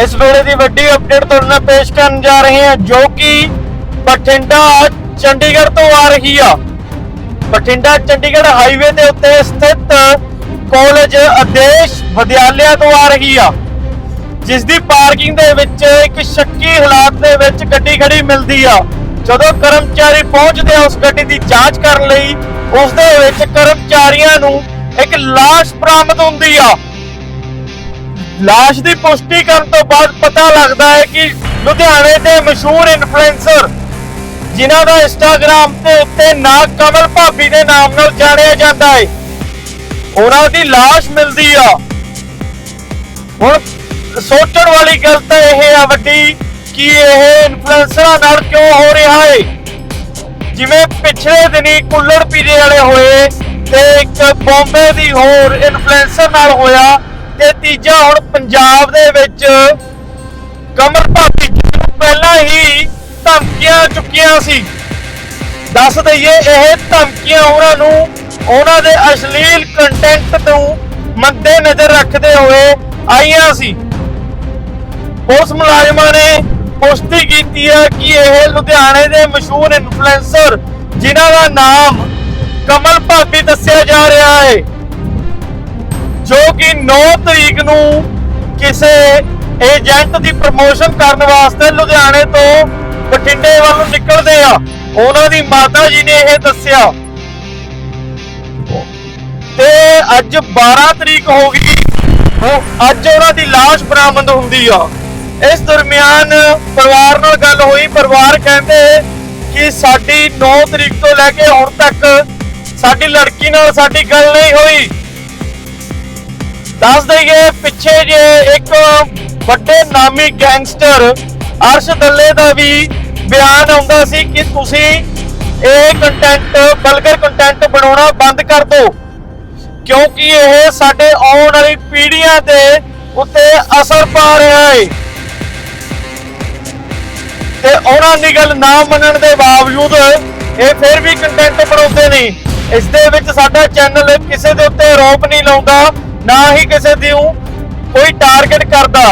ਇਸ ਵੇਲੇ ਦੀ ਵੱਡੀ ਅਪਡੇਟ ਤੁਹਾਡੇ ਨਾਲ ਪੇਸ਼ ਕਰਨ ਜਾ ਰਹੇ ਹਾਂ, ਜੋ ਕਿ ਬਠਿੰਡਾ, ਚੰਡੀਗੜ੍ਹ ਤੋਂ ਆ ਰਹੀ ਆ। ਬਠਿੰਡਾ, ਚੰਡੀਗੜ੍ਹ ਹਾਈਵੇ ਦੇ ਉੱਤੇ ਸਥਿਤ ਕਾਲਜ ਆਦੇਸ਼ ਵਿਦਿਆਲਿਆ ਤੋਂ ਆ ਰਹੀ ਆ। ਜਿਸ ਦੀ ਪਾਰਕਿੰਗ ਦੇ ਵਿੱਚ ਇੱਕ ਸ਼ੱਕੀ ਹਾਲਾਤ ਦੇ ਵਿੱਚ ਗੱਡੀ ਖੜੀ ਮਿਲਦੀ ਆ। ਜਦੋਂ ਕਰਮਚਾਰੀ ਪਹੁੰਚਦੇ ਆ ਉਸ ਗੱਡੀ ਦੀ ਜਾਂਚ ਕਰਨ ਲਈ ਉਸ ਦੇ ਵਿੱਚ ਕਰਮਚਾਰੀਆਂ ਨੂੰ ਇੱਕ ਲਾਸ਼ ਬਰਾਮਦ ਹੁੰਦੀ ਆ। ਲਾਸ਼ ਦੀ ਪੁਸ਼ਟੀ ਕਰਨ ਤੋਂ ਬਾਅਦ ਪਤਾ ਲੱਗਦਾ ਹੈ ਕਿ ਲੁਧਿਆਣੇ ਦੇ ਮਸ਼ਹੂਰ ਇਨਫਲੂਐਂਸਰ ਜਿਨ੍ਹਾਂ ਦਾ ਇੰਸਟਾਗ੍ਰam ਤੇ ਉੱਤੇ ਨਾਂ ਕਮਲ ਭਾਬੀ ਦੇ ਨਾਮ ਨਾਲ ਜਾਣਿਆ ਜਾਂਦਾ ਹੈ, ਉਹਨਾਂ ਦੀ ਲਾਸ਼ ਮਿਲਦੀ ਆ। ਹੁਣ ਸੋਚਣ ਵਾਲੀ ਗੱਲ ਤਾਂ ਇਹ ਆ ਵੱਡੀ ਕਿ ਇਹ ਇਨਫਲੂਐਂਸਰਾਂ ਨਾਲ ਕਿਉਂ ਹੋ ਰਿਹਾ ਹੈ? ਜਿਵੇਂ ਪਿਛਲੇ ਦਿਨੀ ਕੁੱਲੜ ਪੀਰੇ ਵਾਲੇ ਹੋਏ ਤੇ ਇੱਕ ਬੰਬੇ ਦੀ ਹੋਰ ਇਨਫਲੂਐਂਸਰ ਨਾਲ ਹੋਇਆ ਤੇ ਤੀਜਾ ਹੁਣ ਪੰਜਾਬ ਦੇ ਵਿੱਚ ਕਮਰ ਭਾਬੀ ਜਿਹਨੂੰ ਪਹਿਲਾਂ ਹੀ ਧਮਕੀਆਂ ਚੁੱਕੀਆਂ ਸੀ। ਦੱਸ ਦਈਏ, ਇਹ ਧਮਕੀਆਂ ਉਹਨਾਂ ਨੂੰ ਉਹਨਾਂ ਦੇ ਅਸ਼ਲੀਲ ਕੰਟੈਂਟ ਨੂੰ ਮੱਦੇ ਨਜ਼ਰ ਰੱਖਦੇ ਹੋਏ ਆਈਆਂ ਸੀ। ਪੁਲਿਸ ਮੁਲਾਜ਼ਮਾਂ ਨੇ ਪੁਸ਼ਟੀ ਕੀਤੀ ਹੈ ਕਿ ਇਹ ਲੁਧਿਆਣੇ ਦੇ ਮਸ਼ਹੂਰ ਇਨਫਲੂਐਂਸਰ ਜਿਨ੍ਹਾਂ ਦਾ ਨਾਮ ਕਮਲ ਭਾਬੀ ਦੱਸਿਆ ਜਾ ਰਿਹਾ ਹੈ। ਜੋ ਕਿ 9 ਤਰੀਕ ਨੂੰ ਕਿਸੇ ਏਜੰਟ ਦੀ ਪ੍ਰਮੋਸ਼ਨ ਕਰਨ ਵਾਸਤੇ ਲੁਧਿਆਣੇ ਤੋਂ ਬਠਿੰਡੇ ਵੱਲ ਨੂੰ ਨਿਕਲਦੇ ਆ। ਉਹਨਾਂ ਦੀ ਮਾਤਾ ਜੀ ਨੇ ਇਹ ਦੱਸਿਆ। ਤੇ ਅੱਜ 12 ਤਰੀਕ ਹੋ ਗਈ। ਅੱਜ ਉਹਨਾਂ ਦੀ লাশ ਬਰਾਮਦ ਹੁੰਦੀ ਆ। ਇਸ ਦਰਮਿਆਨ ਪਰਿਵਾਰ ਨਾਲ ਗੱਲ ਹੋਈ। ਪਰਿਵਾਰ ਕਹਿੰਦੇ ਕਿ ਸਾਡੀ 9 ਤਰੀਕ ਤੋਂ ਲੈ ਕੇ ਹੁਣ ਤੱਕ ਸਾਡੀ ਲੜਕੀ ਨਾਲ ਸਾਡੀ ਗੱਲ ਨਹੀਂ ਹੋਈ। ਦੱਸ ਦਈਏ, ਪਿੱਛੇ ਜੇ ਇੱਕ ਵੱਡੇ ਨਾਮੀ ਗੈਂਗਸਟਰ ਅਰਸ਼ ਦੱਲੇ ਦਾ ਵੀ ਬਿਆਨ ਆਉਂਦਾ ਸੀ ਕਿ ਤੁਸੀਂ ਇਹ ਕੰਟੈਂਟ ਬਲਗਰ ਕੰਟੈਂਟ ਬਣਾਉਣਾ ਬੰਦ ਕਰ ਦਿਓ। ਕਿਉਂਕਿ ਇਹ ਸਾਡੇ ਆਉਣ ਵਾਲੀ ਪੀੜ੍ਹੀਆਂ ਦੇ ਉੱਤੇ ਅਸਰ ਪਾ ਰਿਹਾ ਹੈ। ਤੇ ਉਹਨਾਂ ਦੀ ਗੱਲ ਨਾ ਮੰਨਣ ਦੇ ਬਾਵਜੂਦ ਇਹ ਫਿਰ ਵੀ ਕੰਟੈਂਟ ਬਣਾਉਂਦੇ ਨੇ। ਇਸ ਦੇ ਵਿੱਚ ਸਾਡਾ ਚੈਨਲ ਕਿਸੇ ਦੇ ਉੱਤੇ ਆਰੋਪ ਨਹੀਂ ਲਾਉਂਦਾ। ਨਾ ਹੀ ਕਿਸੇ ਦੀ ਕੋਈ ਟਾਰਗੇਟ ਕਰਦਾ।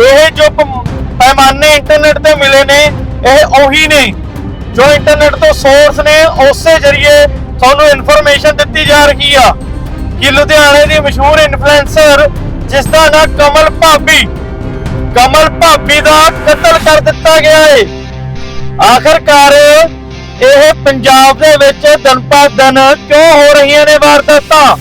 ਇਹ ਜੋ ਪੈਮਾਨੇ ਇੰਟਰਨੈਟ ਤੇ ਮਿਲੇ ਨੇ, ਇਹ ਉਹੀ ਨੇ। ਜੋ ਇੰਟਰਨੈਟ ਤੋਂ ਸੋਰਸ ਨੇ, ਉਸੇ ਜਰੀਏ ਤੁਹਾਨੂੰ ਇਨਫੋਰਮੇਸ਼ਨ ਦਿੱਤੀ ਜਾ ਰਹੀ ਆ। ਕਿ ਲੁਧਿਆਣੇ ਦੀ ਮਸ਼ਹੂਰ ਇਨਫਲੂਐਂਸਰ ਜਿਸ ਦਾ ਨਾਮ ਕਮਲ ਭਾਬੀ ਕਮਲ ਭਾਬੀ ਦਾ ਕਤਲ ਕਰ ਦਿੱਤਾ ਗਿਆ ਏ। ਆਖਰਕਾਰ ਇਹ ਪੰਜਾਬ ਦੇ ਵਿੱਚ ਦਿਨ ਪਾ ਦਿਨ ਕਿਉਂ ਹੋ ਰਹੀਆਂ ਨੇ ਵਾਰਦਾਤਾਂ?